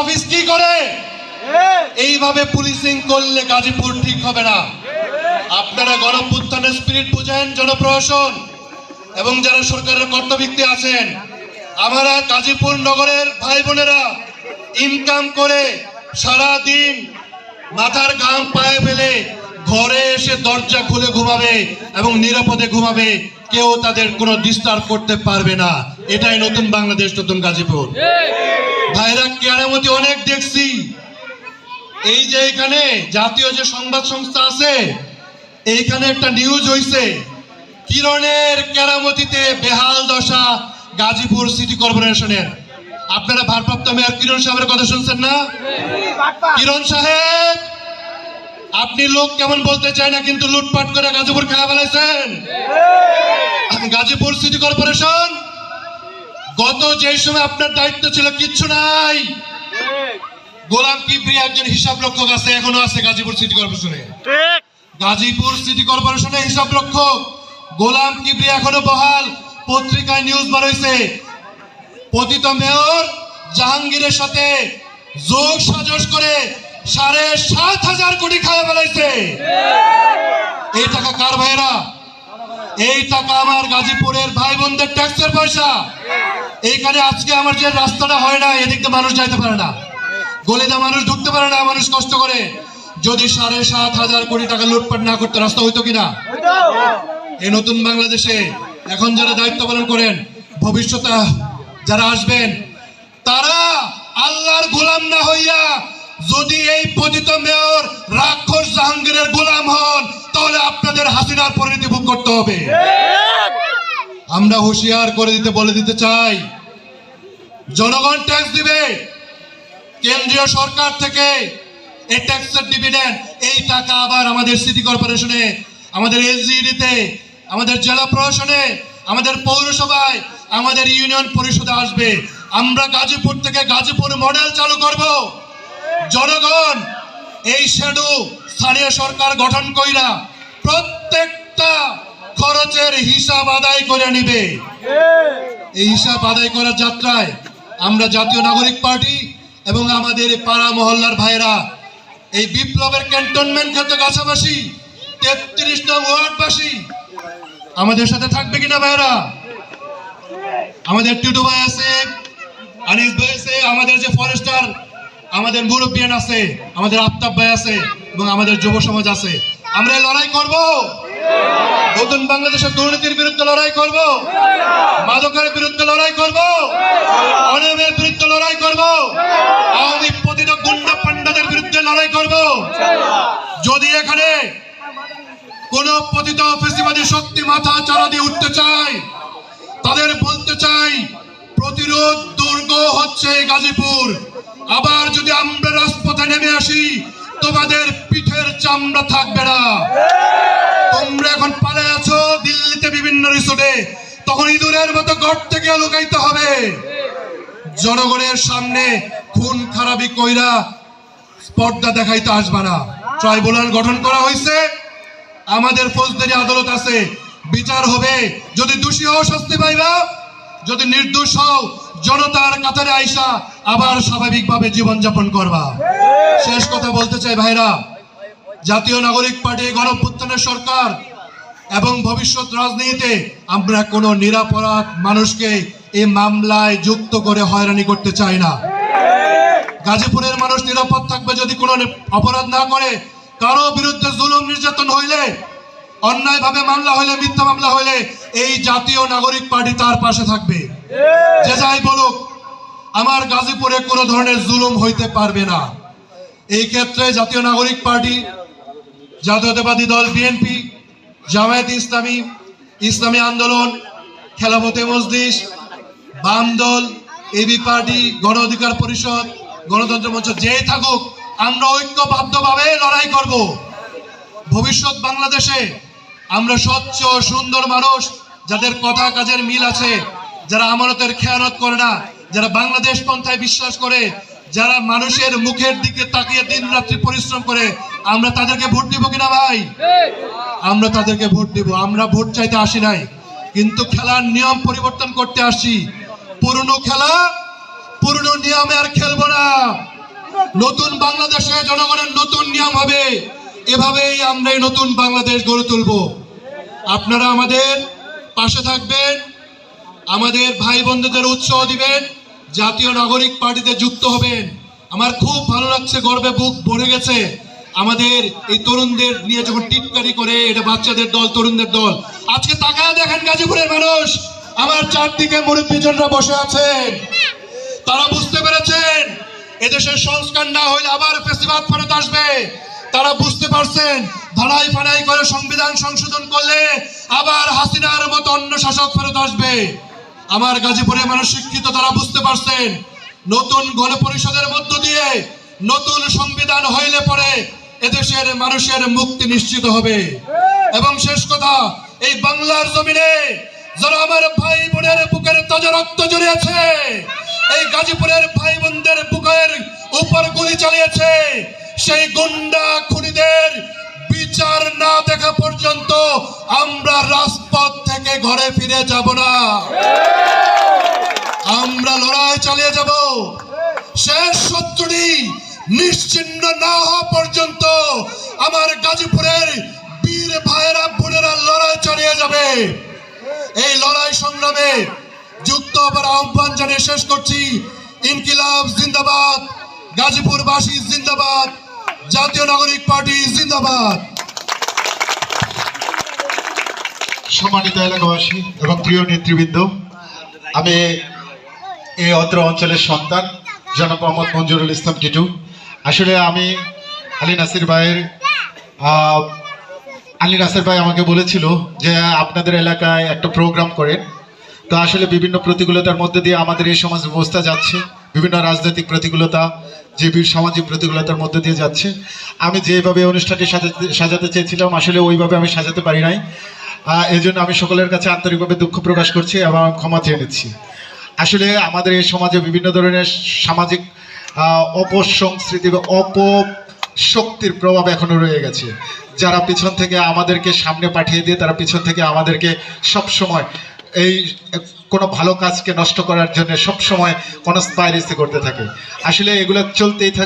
Office কি করে? এইভাবে পুলিশিং করলে গাজীপুর ঠিক হবে না। আপনারা গণপুত্থানের স্পিরিট বুঝেন জনপ্রশাসন এবং যারা সরকারের কর্তব্যক্তি আছেন আমরা গাজীপুর নগরের ভাই বোনেরা ইনকাম করে সারা দিন মাথার ঘাম পায়ে ফেলে ঘরে এসে দরজা খুলে ঘুমাবে এবং নিরাপদে ঘুমাবে কেউ তাদের কোনো ডিস্টার্ব করতে পারবে না। এটাই নতুন বাংলাদেশ নতুন গাজীপুর। ভাইরা কেরামতি অনেক দেখছি। এই যে এখানে জাতীয় যে সংবাদ সংস্থা আছে এইখানে একটা নিউজ হইছে। কিরণের কেরামতিতে বেহাল দশা গাজীপুর সিটি কর্পোরেশনের আপনারা ভারপ্রাপ্ত মেয়র কিরণ সাহেবের কথা শুনছেন না? কিরণ সাহেব আপনি লোক কেমন বলতে চায় না কিন্তু লুটপাট করে গাজীপুর খেলা ফেলাইছেন? গাজীপুর সিটি কর্পোরেশন গত যে সময় আপনার দায়িত্ব ছিল কিচ্ছু নাই। গোলাম কিবরি একজন হিসাব রক্ষক আছে এখনও আছে গাজীপুর সিটি কর্পোরেশনে। গাজীপুর সিটি কর্পোরেশনের হিসাব রক্ষক। গোলাম কিবরি এখনও বহাল পত্রিকায় নিউজ বার হয়েছে পতিত মেয়র জাহাঙ্গীরের সাথে যোগ সাজস করে সাড়ে সাত হাজার কোটি খাওয়া বেলাইছে এই টাকা কার ভাইরা এই টাকা আমার গাজীপুরের ভাই বোনদের ট্যাক্সের পয়সা। এইখানে আজকে আমার যে রাস্তাটা হয় না, এদিক দিয়ে মানুষ যাইতে পারে না। গলিতে মানুষ ঢুকতে পারে না, মানুষ কষ্ট করে। যদি সাড়ে সাত হাজার কোটি টাকা লুটপাট না করতে রাস্তা হইতো কিনা? এই নতুন বাংলাদেশে এখন যারা দায়িত্ব পালন করেন, ভবিষ্যতে যারা আসবেন, তারা আল্লাহর গোলাম না হইয়া যদি এই পতিত মেয়র, রাক্ষস জাহাঙ্গীরের গোলাম হন তাহলে আপনাদের হাসিনার পরিণতি ভোগ করতে হবে। আমরা হুঁশিয়ার করে দিতে, বলে দিতে চাই। জনগণ ট্যাক্স দিবে। কেন্দ্রীয় সরকার থেকে এই ট্যাক্সের ডিভিডেন্ড এই টাকা আবার আমাদের সিটি কর্পোরেশনে আমাদের এলজিডিতে আমাদের জেলা প্রশাসনে, আমাদের পৌরসভায়, আমাদের ইউনিয়ন পরিষদে আসবে। আমরা গাজীপুর থেকে গাজীপুর মডেল চালু করব। জনগণ, এই শ্যাডো স্থানীয় সরকার গঠন কইরা প্রত্যেকটা খরচের হিসাব আদায় করে নিবে। এই হিসাব আদায় করার যাত্রায় আমরা জাতীয় নাগরিক পার্টি এবং আমাদের পাড়া মহল্লার ভাইরা এই বিপ্লবের ক্যান্টনমেন্ট ক্ষেত্রে কাছাবাসী তেত্রিশ নং ওয়ার্ডবাসী আমাদের সাথে থাকবে কিনা ভাইরা আমাদের টুটু ভাই আছে, আনিস ভাই আছে, আমাদের যে ফরেস্টার, আমাদের মুরব্বিয়ান আছে, আমাদের আফতাব ভাই আছে। এবং আমাদের যুব সমাজ আছে। আমরা লড়াই করব। নতুন বাংলাদেশের দুর্নীতির বিরুদ্ধে লড়াই করব। মাদকের বিরুদ্ধে লড়াই করব। অনিয়মের বিরুদ্ধে লড়াই করব। আওয়ামী পতিত গুন্ডা পান্ডাদের বিরুদ্ধে লড়াই করব। যদি এখানে কোন পতিত ফেসিবাদী শক্তি মাথা চারা দিয়ে উঠতে চায়, তাদের বলতে চাই, প্রতিরোধ দুর্গ হচ্ছে গাজীপুর। আবার যদি আমরা রাজপথে নেমে আসি চামড়া থাকবে না। তোমরা এখন পালে আছো দিল্লিতে বিভিন্ন রিসোর্টে। তখন ইঁদুরের মতো ঘর থেকে লুকাইতে হবে। জনগণের সামনে খুন খারাপি কইরা স্পর্ধা দেখাইতে আসবা না। ট্রাইব্যুনাল গঠন করা হয়েছে আমাদের ফৌজদারি আদালত আছে। বিচার হবে। যদি দোষী হও, শাস্তি পাইবা। যদি নির্দোষ হও, জনতার কাতারে আইসা আবার স্বাভাবিকভাবে জীবনযাপন করবা। শেষ কথা বলতে চাই ভাইরা জাতীয় নাগরিক পার্টি গণপুত্থানের সরকার এবং ভবিষ্যৎ রাজনীতিতে আমরা কোনো নিরাপরাধ মানুষকে এই মামলায় যুক্ত করে হয়রানি করতে চাই না। গাজীপুরের মানুষ নিরাপদ থাকবে যদি কোনো অপরাধ না করে। কারও বিরুদ্ধে জুলুম নির্যাতন হইলে, অন্যায়ভাবে মামলা হইলে, মিথ্যা মামলা হইলে এই জাতীয় নাগরিক পার্টি তার পাশে থাকবে। যে যাই বলুক, আমার গাজীপুরে কোনো ধরনের জুলুম হইতে পারবে না। এই ক্ষেত্রে জাতীয় নাগরিক পার্টি জাতীয়তাবাদী দল বিএনপি জামায়াত ইসলামী ইসলামী আন্দোলন খেলাফতে মজলিস, বাম দল এবি পার্টি, গণ অধিকার পরিষদ, গণতন্ত্র মঞ্চ যেই থাকুক, আমরা ঐক্যবদ্ধভাবে লড়াই করব। ভবিষ্যৎ বাংলাদেশে আমরা স্বচ্ছ, সুন্দর মানুষ, যাদের কথা কাজের মিল আছে, যারা আমানতের খেয়ানত করে না, যারা বাংলাদেশ পন্থায় বিশ্বাস করে যারা মানুষের মুখের দিকে তাকিয়ে দিন রাত্রি পরিশ্রম করে, আমরা তাদেরকে ভোট দিব কিনা ভাই? আমরা তাদেরকে ভোট দিব। আমরা ভোট চাইতে আসি নাই। কিন্তু খেলার নিয়ম পরিবর্তন করতে আসছি পুরনো খেলা, পুরনো নিয়মে আর খেলব না। নতুন বাংলাদেশে জনগণের নতুন নিয়ম হবে। এভাবেই আমরা এই নতুন বাংলাদেশ গড়ে তুলব। আপনারা আমাদের পাশে থাকবেন। আমাদের ভাই বন্ধুদের উৎসাহ দিবেন। জাতীয় নাগরিক পার্টিতে যুক্ত হবেন। আমার খুব ভালো লাগছে, গর্বে বুক ভরে গেছে। আমাদের এই তরুণদের নিয়ে যখন টিটকারি করে, এটা বাচ্চাদের দল, তরুণদের দল। আজকে তাকায় দেখেন গাজীপুরের মানুষ। আমার চারদিকে মুরব্বীজনরা বসে আছেন। তারা বুঝতে পেরেছেন, এদেশের সংস্কার না হইলে আবার ফেসিবাদ ফেরত আসবে। তারা বুঝতে পারছেন ধারাই ফাড়াই করে সংবিধান সংশোধন করলে আবার হাসিনার মতো অন্য শাসক ফেরত আসবে। আমার গাজীপুরের মানুষ শিক্ষিত, তারা বুঝতে পারছেন, নতুন গণপরিষদের মধ্য দিয়ে নতুন সংবিধান হইলে পরে এদেশের মানুষের মুক্তি নিশ্চিত হবে। এবং শেষ কথা, এই বাংলার জমিনে যারা আমার ভাই বোনের বুকের তাজা রক্ত জড়িয়েছে, এই গাজীপুরের ভাই বোনদের বুকের উপর গুলি চালিয়েছে, সেই গুন্ডা খুনিদের বিচার না দেখা পর্যন্ত আমরা থেকে ঘরে ফিরে যাব না। আমরা লড়াই চালিয়ে যাব। শেষ শত্রুটি নিশ্চিন্ন না হওয়া পর্যন্ত আমার গাজীপুরের বীর ভাইয়েরা, বোনেরা লড়াই চালিয়ে যাবে। এই লড়াই সংগ্রামে যুক্ত হবার আহ্বান জানিয়ে শেষ করছি। ইনকিলাব জিন্দাবাদ, গাজীপুরবাসী জিন্দাবাদ, জাতীয় নাগরিক পার্টি জিন্দাবাদ। সম্মানিত এলাকাবাসী এবং প্রিয় নেতৃবৃন্দ, আমি এই অত্র অঞ্চলের সন্তান, জনাব মোহাম্মদ মঞ্জুরুল ইসলাম টিটু। আসলে আমি আলী নাসির ভাইয়ের আলী নাসির ভাই আমাকে বলেছিল যে আপনাদের এলাকায় একটা প্রোগ্রাম করেন। তো আসলে বিভিন্ন প্রতিকূলতার মধ্যে দিয়ে আমাদের এই সমাজ ব্যবস্থা যাচ্ছে, বিভিন্ন রাজনৈতিক প্রতিকূলতা, যে সামাজিক প্রতিকূলতার মধ্যে দিয়ে যাচ্ছে। আমি যেভাবে অনুষ্ঠানটি সাজাতে চেয়েছিলাম, আসলে ওইভাবে আমি সাজাতে পারি নাই। আহ, এই জন্য আমি সকলের কাছে আন্তরিকভাবে দুঃখ প্রকাশ করছি এবং ক্ষমা চেয়ে নিচ্ছি। আসলে আমাদের এই সমাজে বিভিন্ন ধরনের সামাজিক অপসংস্কৃতি বা অপশক্তির প্রভাব এখনও রয়ে গেছে। যারা পিছন থেকে আমাদেরকে সামনে পাঠিয়ে দিয়ে তারা পিছন থেকে আমাদেরকে সব সময় এই কোনো ভালো কাজকে নষ্ট করার জন্য সব সময় কনস্পাইরেসি করতে থাকে। আসলে এগুলো চলতেই থাকে